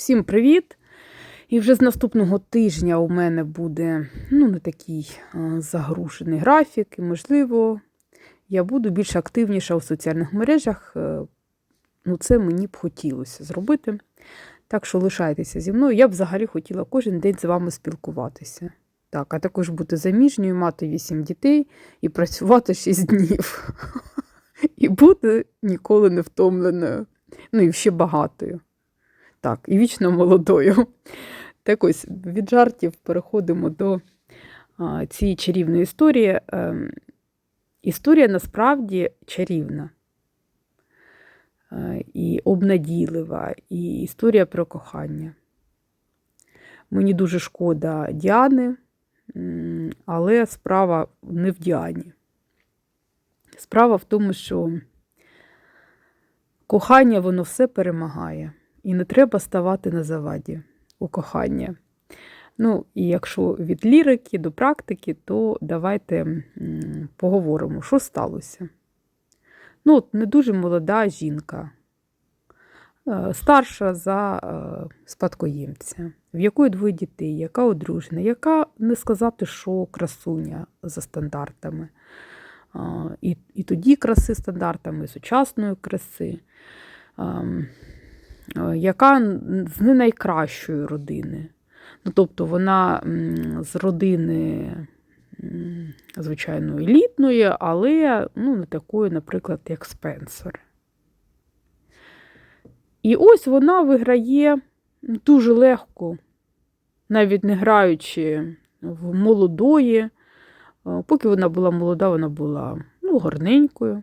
Всім привіт! І вже з наступного тижня у мене буде ну, не такий загрушений графік, і, можливо, я буду більш активніша у соціальних мережах. Е, Ну, це мені б хотілося зробити. Так що лишайтеся зі мною. Я б взагалі хотіла кожен день з вами спілкуватися. Так, а також бути заміжньою, мати 8 дітей і працювати 6 днів. І бути ніколи не втомленою. Ну і ще багатою. Так, і вічно молодою. Так ось від жартів переходимо до а, цієї чарівної історії. Ем, історія насправді чарівна е, і обнадійлива, і історія про кохання. Мені дуже шкода Діани, але справа не в Діані. Справа в тому, що кохання воно все перемагає. І не треба ставати на заваді у кохання. Ну, і якщо від лірики до практики, то давайте поговоримо, що сталося. Ну, от не дуже молода жінка, е, старша за е, спадкоємця, в якої двоє дітей, яка одружена, яка не сказати, що красуня за стандартами. І, і тоді краси стандартами, і сучасної краси. Е, яка з не найкращої родини. Ну, тобто вона з родини, звичайно, елітної, але ну, не такої, наприклад, як Спенсер. І ось вона виграє дуже легко, навіть не граючи в молодої. Е, Поки вона була молода, вона була ну, гарненькою.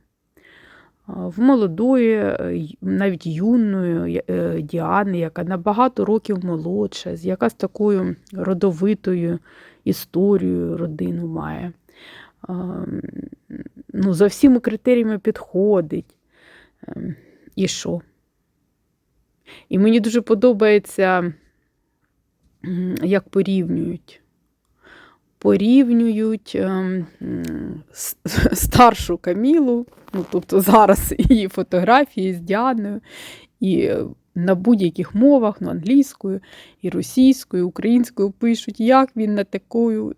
В молодої, е, навіть юної е, Діани, яка на багато років молодша, з- яка з такою родовитою історією родину має. Ну, за всіма критеріями підходить. Ем, І що? І мені дуже подобається, як порівнюють. Порівнюють ем, старшу Камілу, ну, тобто зараз її фотографії з Діаною, і на будь-яких мовах, ну, англійською, і російською, українською пишуть, як він на, такою,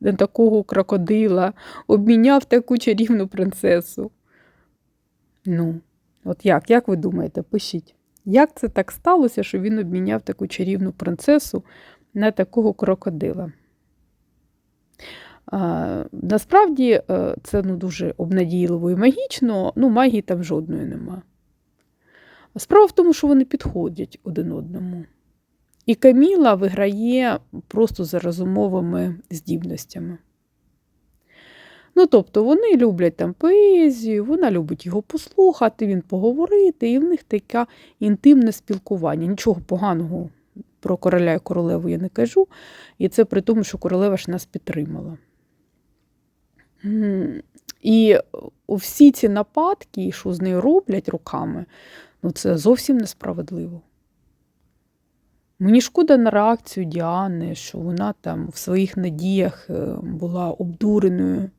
на такого крокодила обміняв таку чарівну принцесу. Ну, от як? Як ви думаєте, пишіть. Як це так сталося, що він обміняв таку чарівну принцесу на такого крокодила? Насправді е, це ну, дуже обнадійливо і магічно, ну магії там жодної нема. Справа в тому, що вони підходять один одному. І Каміла виграє просто за розумовими здібностями. Ну, тобто вони люблять там поезію, вона любить його послухати, він поговорити, і в них таке інтимне спілкування. Нічого поганого про короля і королеву я не кажу. І це при тому, що королева ж нас підтримала. І всі ці нападки, що з нею роблять руками, ну це зовсім несправедливо. Мені шкода на реакцію Діани, що вона там в своїх надіях е, була обдуреною.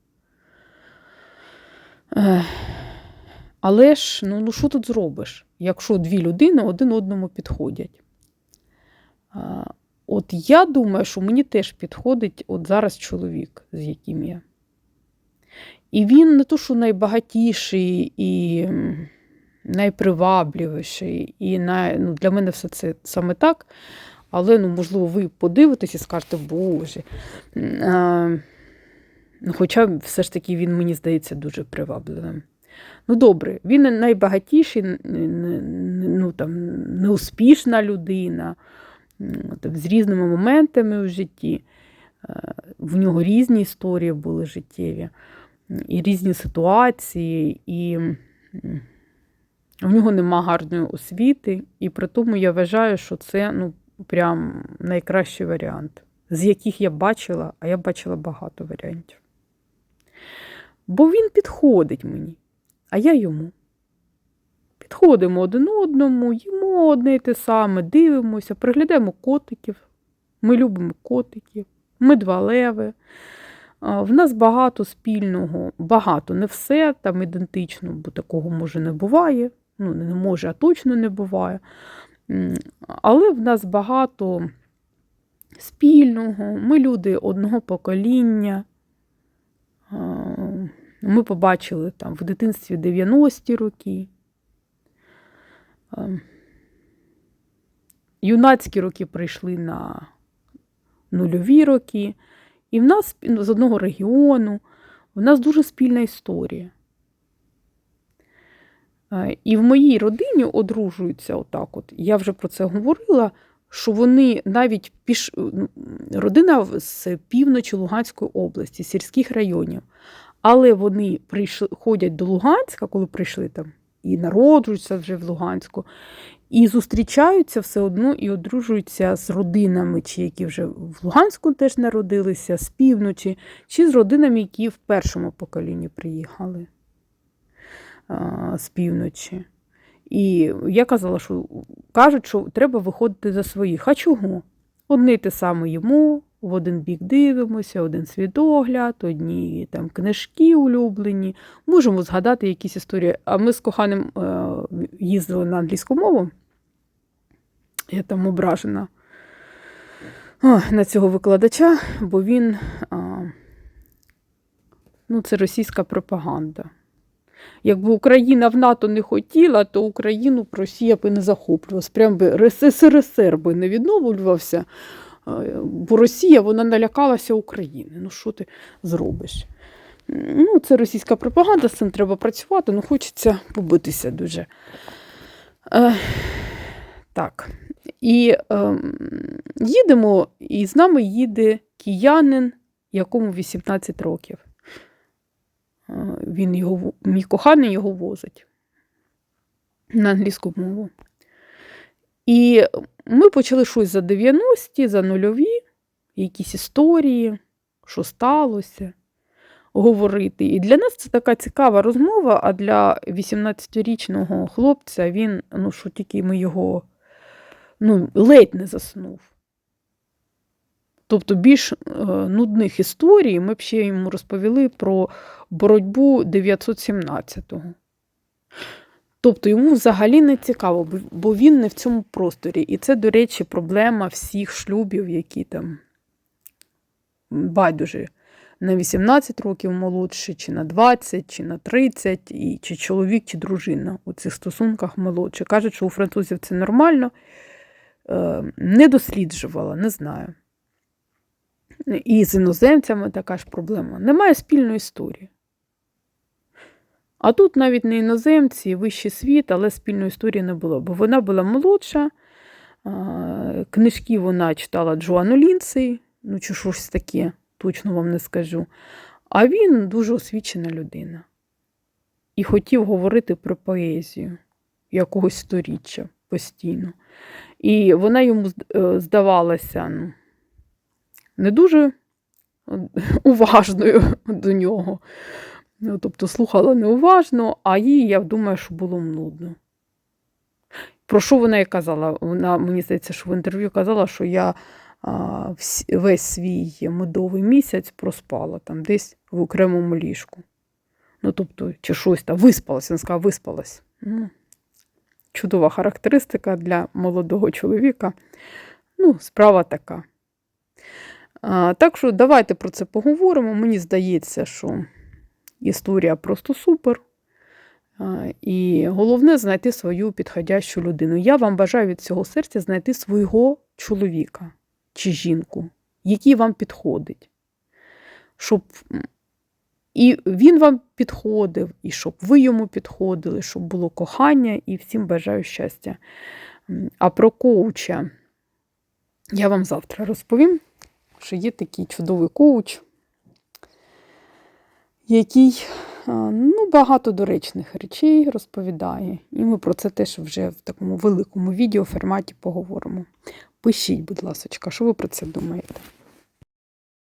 Але ж, ну, ну що тут зробиш, якщо дві людини один одному підходять? От я думаю, що мені теж підходить от зараз чоловік, з яким я. І він не то, що найбагатіший і найпривабливіший, і най, ну, для мене все це саме так. Але, ну, можливо, ви подивитесь і скажете, Боже. А, ну, хоча все ж таки він, мені здається, дуже привабливим. Ну, добре, він найбагатіший, ну, там, неуспішна людина, з різними моментами в житті. Е, В нього різні історії були життєві, і різні ситуації, і в нього нема гарної освіти, і при тому я вважаю, що це ну, прям найкращий варіант, з яких я бачила, а я бачила багато варіантів. Бо він підходить мені, а я йому. Підходимо один одному, їмо одне й те саме, дивимося, приглядаємо котиків. Ми любимо котиків, ми два леви. В нас багато спільного, багато, не все там ідентично, бо такого може не буває. Ну, не може, а точно не буває. Але в нас багато спільного. Ми люди одного покоління. Ми побачили там в дитинстві 90-ті роки. А, Юнацькі роки прийшли на нульові роки. І в нас з одного регіону, в нас дуже спільна історія. Е, І в моїй родині одружуються отак. От. Я вже про це говорила, що вони навіть піш... ну, родина з півночі Луганської області, сільських районів. Але вони прийшли, ходять до Луганська, коли прийшли там, і народжуються вже в Луганську, і зустрічаються все одно і одружуються з родинами, чи які вже в Луганську теж народилися, з півночі, чи з родинами, які в першому поколінні приїхали а, з півночі. І я казала, що кажуть, що треба виходити за своїх. А чого? Одне те саме йому, в один бік дивимося, один світогляд, одні там книжки улюблені. Можемо згадати якісь історії. А ми з коханим е, їздили на англійську мову. Я там ображена на цього викладача, бо він. Ну, це російська пропаганда. Якби Україна в НАТО не хотіла, то Україну Росія би не захоплювалась. Прям би СССР би не відновлювався, бо Росія вона налякалася України. Ну що ти зробиш? Ну, це російська пропаганда, з цим треба працювати, ну хочеться побитися дуже. Е, так. І е, їдемо, і з нами їде киянин, якому 18 років. Е, Він його, мій коханий його возить на англійську мову. І ми почали щось за 90-ті, за нульові, якісь історії, що сталося, говорити. І для нас це така цікава розмова, а для 18-річного хлопця він, ну що тільки ми його ну, ледь не заснув. Тобто більш е, нудних історій ми б ще йому розповіли про боротьбу 917-го. Тобто йому взагалі не цікаво, бо- він не в цьому просторі. І це, до речі, проблема всіх шлюбів, які там байдуже на 18 років молодші, чи на 20, чи на 30, і чи чоловік, чи дружина у цих стосунках молодші. Кажуть, що у французів це нормально. Е, Не досліджувала, не знаю. І з іноземцями така ж проблема. Немає спільної історії. А тут навіть не іноземці, вищий світ, але спільної історії не було, бо вона була молодша. Книжки вона читала Джоанну Лінсей, ну чи щось таке, точно вам не скажу. А він дуже освічена людина. І хотів говорити про поезію якогось сторіччя постійно. І вона йому е, здавалася ну, не дуже уважною до нього. Ну, тобто слухала неуважно, а їй, я думаю, що було нудно. Про що вона і казала? Вона, мені здається, що в інтерв'ю казала, що я а, весь свій медовий місяць проспала там десь в окремому ліжку. Ну, тобто, чи щось там виспалась, він сказав, виспалась. Ну, чудова характеристика для молодого чоловіка. Ну, справа така. А, так що давайте про це поговоримо. Мені здається, що історія просто супер. І головне знайти свою підходящу людину. Я вам бажаю від цього серця знайти свого чоловіка чи жінку, який вам підходить. Щоб і він вам підходив, і щоб ви йому підходили, щоб було кохання, і всім бажаю щастя. А про коуча я вам завтра розповім, що є такий чудовий коуч, який ну, багато доречних речей розповідає. І ми про це теж вже в такому великому відео форматі поговоримо. Пишіть, будь ласка, що ви про це думаєте?